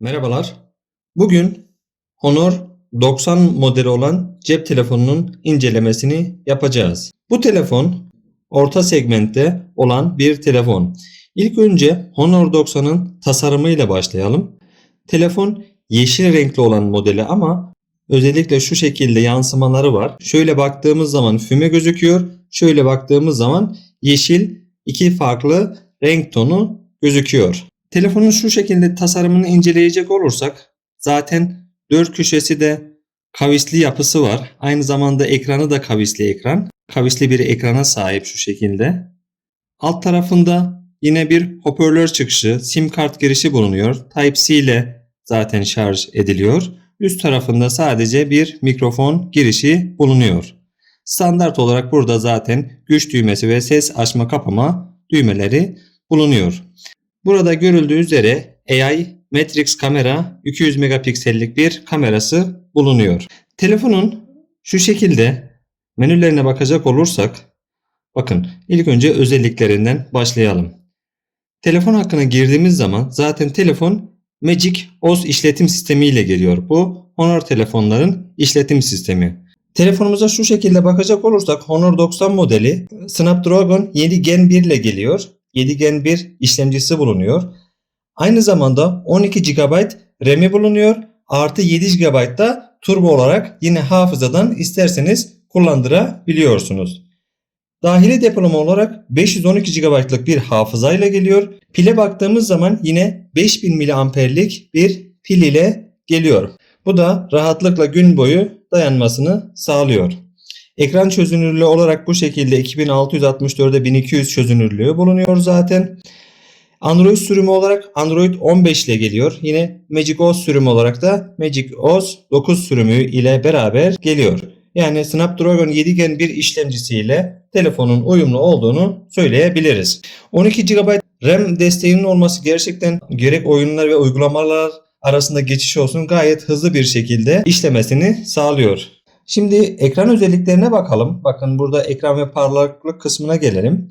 Merhabalar. Bugün Honor 90 modeli olan cep telefonunun incelemesini yapacağız. Bu telefon orta segmentte olan bir telefon. İlk önce Honor 90'ın tasarımıyla başlayalım. Telefon yeşil renkli olan modeli ama özellikle şu şekilde yansımaları var. Şöyle baktığımız zaman füme gözüküyor. Şöyle baktığımız zaman yeşil iki farklı renk tonu gözüküyor. Telefonun şu şekilde tasarımını inceleyecek olursak zaten dört köşesi de kavisli yapısı var. Aynı zamanda ekranı da kavisli ekran. Kavisli bir ekrana sahip şu şekilde. Alt tarafında yine bir hoparlör çıkışı, sim kart girişi bulunuyor. Type-C ile zaten şarj ediliyor. Üst tarafında sadece bir mikrofon girişi bulunuyor. Standart olarak burada zaten güç düğmesi ve ses açma kapama düğmeleri bulunuyor. Burada görüldüğü üzere AI Matrix kamera 200 megapiksellik bir kamerası bulunuyor. Telefonun şu şekilde menülerine bakacak olursak bakın ilk önce özelliklerinden başlayalım. Telefon hakkına girdiğimiz zaman zaten telefon Magic OS işletim sistemi ile geliyor. Bu Honor telefonların işletim sistemi. Telefonumuza şu şekilde bakacak olursak Honor 90 modeli Snapdragon 7 Gen 1 ile geliyor. 7 Gen 1 işlemcisi bulunuyor. Aynı zamanda 12 GB RAM'i bulunuyor. Artı 7 GB da turbo olarak yine hafızadan isterseniz kullandırabiliyorsunuz. Dahili depolama olarak 512 GB'lık bir hafıza ile geliyor. Pile baktığımız zaman yine 5000 mAh'lik bir pil ile geliyor. Bu da rahatlıkla gün boyu dayanmasını sağlıyor. Ekran çözünürlüğü olarak bu şekilde 2664'e 1200 çözünürlüğü bulunuyor zaten. Android sürümü olarak Android 15 ile geliyor. Yine Magic OS sürümü olarak da Magic OS 9 sürümü ile beraber geliyor. Yani Snapdragon 7 Gen 1 işlemcisiyle telefonun uyumlu olduğunu söyleyebiliriz. 12 GB RAM desteğinin olması gerçekten gerek oyunlar ve uygulamalar arasında geçiş olsun gayet hızlı bir şekilde işlemesini sağlıyor. Şimdi ekran özelliklerine bakalım. Bakın burada ekran ve parlaklık kısmına gelelim.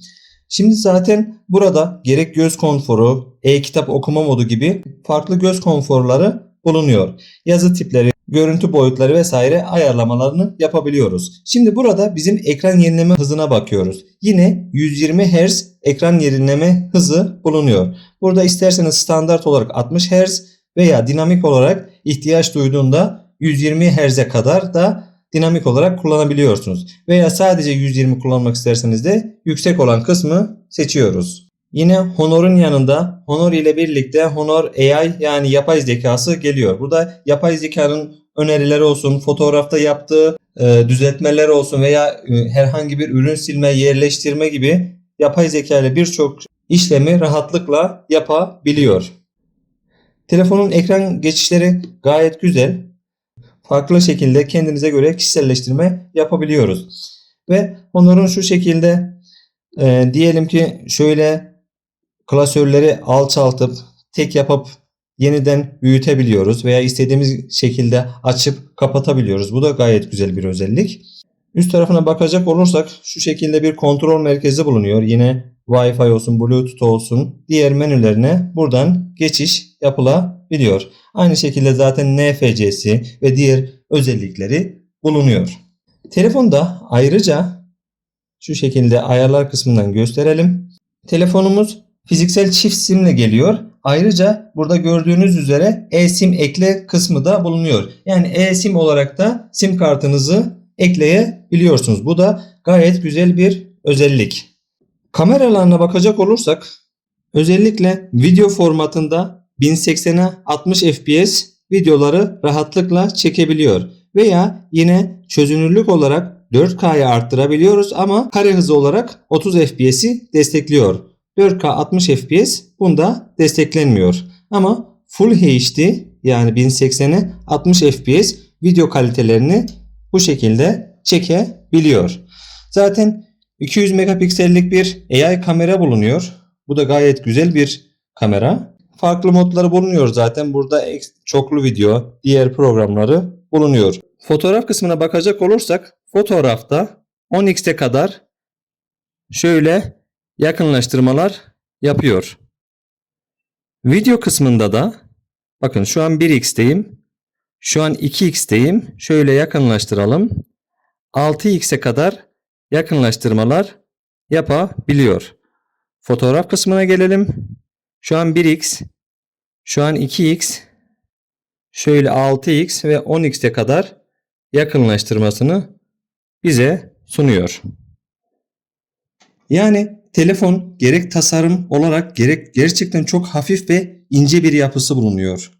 Şimdi zaten burada gerek göz konforu, e-kitap okuma modu gibi farklı göz konforları bulunuyor. Yazı tipleri, görüntü boyutları vesaire ayarlamalarını yapabiliyoruz. Şimdi burada bizim ekran yenileme hızına bakıyoruz. Yine 120 Hz ekran yenileme hızı bulunuyor. Burada isterseniz standart olarak 60 Hz veya dinamik olarak ihtiyaç duyduğunda 120 Hz'e kadar da dinamik olarak kullanabiliyorsunuz. Veya sadece 120 kullanmak isterseniz de yüksek olan kısmı seçiyoruz. Yine Honor'un yanında Honor ile birlikte Honor AI yani yapay zekası geliyor. Burada yapay zekanın önerileri olsun, fotoğrafta yaptığı e, düzeltmeler olsun veya e, herhangi bir ürün silme, yerleştirme gibi yapay zeka ile birçok işlemi rahatlıkla yapabiliyor. Telefonun ekran geçişleri gayet güzel farklı şekilde kendinize göre kişiselleştirme yapabiliyoruz. Ve Honor'un şu şekilde e, diyelim ki şöyle klasörleri alçaltıp tek yapıp yeniden büyütebiliyoruz veya istediğimiz şekilde açıp kapatabiliyoruz. Bu da gayet güzel bir özellik. Üst tarafına bakacak olursak şu şekilde bir kontrol merkezi bulunuyor. Yine Wi-Fi olsun, Bluetooth olsun diğer menülerine buradan geçiş yapılabiliyor. Aynı şekilde zaten NFC'si ve diğer özellikleri bulunuyor. Telefonda ayrıca şu şekilde ayarlar kısmından gösterelim. Telefonumuz fiziksel çift simle geliyor. Ayrıca burada gördüğünüz üzere eSIM ekle kısmı da bulunuyor. Yani eSIM olarak da sim kartınızı ekleyebiliyorsunuz. Bu da gayet güzel bir özellik. Kameralarına bakacak olursak özellikle video formatında 1080'e 60 fps videoları rahatlıkla çekebiliyor. Veya yine çözünürlük olarak 4K'ya arttırabiliyoruz ama kare hızı olarak 30 fps'i destekliyor. 4K 60 fps bunda desteklenmiyor. Ama Full HD yani 1080'e 60 fps video kalitelerini bu şekilde çekebiliyor. Zaten 200 megapiksellik bir AI kamera bulunuyor. Bu da gayet güzel bir kamera. Farklı modları bulunuyor zaten. Burada çoklu video, diğer programları bulunuyor. Fotoğraf kısmına bakacak olursak fotoğrafta 10x'e kadar şöyle yakınlaştırmalar yapıyor. Video kısmında da Bakın şu an 1x'teyim. Şu an 2x'teyim. Şöyle yakınlaştıralım. 6x'e kadar yakınlaştırmalar yapabiliyor. Fotoğraf kısmına gelelim. Şu an 1x, şu an 2x, şöyle 6x ve 10x'e kadar yakınlaştırmasını bize sunuyor. Yani telefon gerek tasarım olarak gerek gerçekten çok hafif ve ince bir yapısı bulunuyor.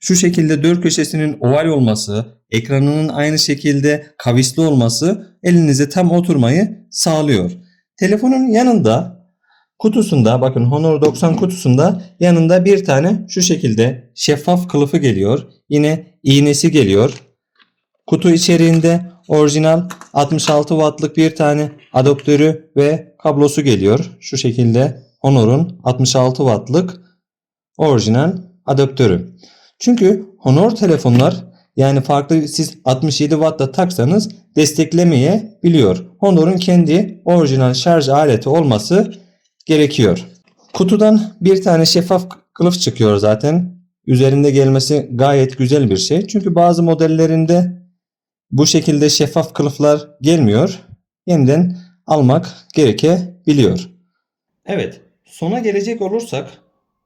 Şu şekilde dört köşesinin oval olması, ekranının aynı şekilde kavisli olması elinize tam oturmayı sağlıyor. Telefonun yanında kutusunda bakın Honor 90 kutusunda yanında bir tane şu şekilde şeffaf kılıfı geliyor. Yine iğnesi geliyor. Kutu içeriğinde orijinal 66 wattlık bir tane adaptörü ve kablosu geliyor. Şu şekilde Honor'un 66 wattlık orijinal adaptörü. Çünkü Honor telefonlar yani farklı siz 67 wattla taksanız desteklemeyebiliyor. Honor'un kendi orijinal şarj aleti olması gerekiyor. Kutudan bir tane şeffaf kılıf çıkıyor zaten. Üzerinde gelmesi gayet güzel bir şey. Çünkü bazı modellerinde bu şekilde şeffaf kılıflar gelmiyor. Yeniden almak gerekebiliyor. Evet, sona gelecek olursak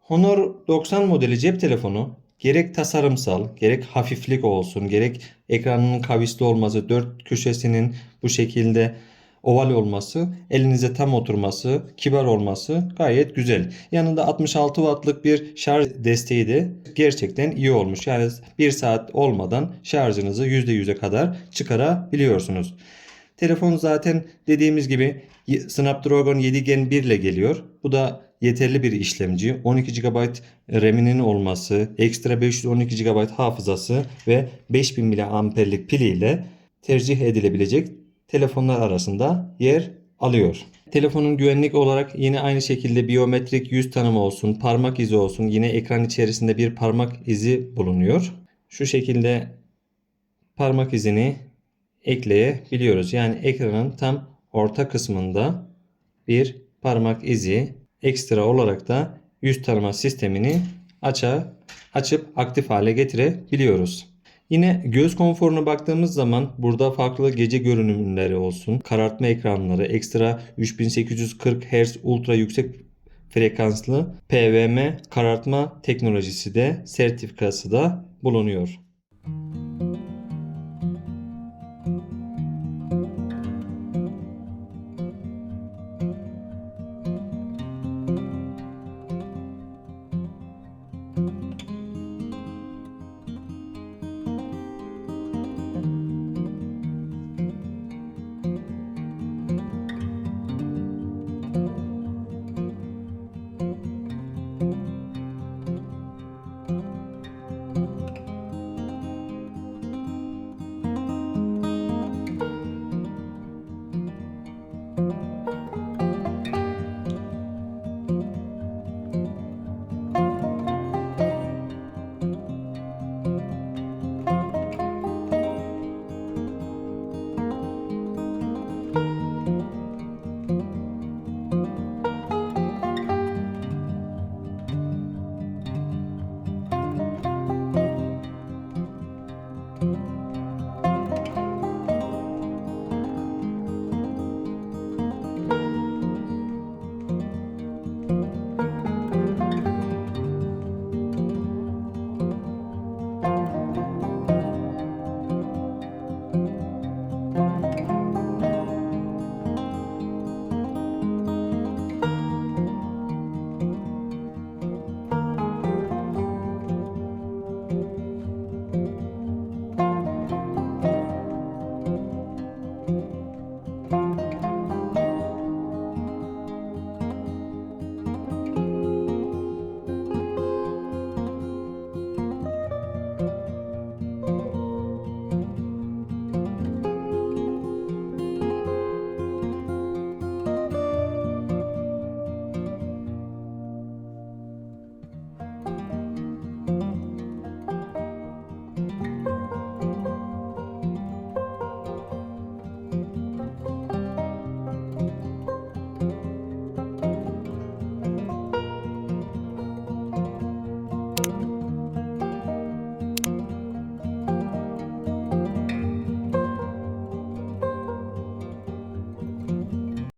Honor 90 modeli cep telefonu gerek tasarımsal, gerek hafiflik olsun, gerek ekranının kavisli olması, dört köşesinin bu şekilde oval olması, elinize tam oturması, kibar olması gayet güzel. Yanında 66 wattlık bir şarj desteği de gerçekten iyi olmuş. Yani 1 saat olmadan şarjınızı %100'e kadar çıkarabiliyorsunuz. Telefon zaten dediğimiz gibi Snapdragon 7 Gen 1 ile geliyor. Bu da yeterli bir işlemci. 12 GB RAM'inin olması, ekstra 512 GB hafızası ve 5000 mAh'lik piliyle tercih edilebilecek telefonlar arasında yer alıyor. Telefonun güvenlik olarak yine aynı şekilde biyometrik yüz tanıma olsun, parmak izi olsun. Yine ekran içerisinde bir parmak izi bulunuyor. Şu şekilde parmak izini ekleyebiliyoruz. Yani ekranın tam orta kısmında bir parmak izi ekstra olarak da yüz tanıma sistemini aça, açıp aktif hale getirebiliyoruz. Yine göz konforuna baktığımız zaman burada farklı gece görünümleri olsun, karartma ekranları, ekstra 3840 Hz ultra yüksek frekanslı PWM karartma teknolojisi de sertifikası da bulunuyor.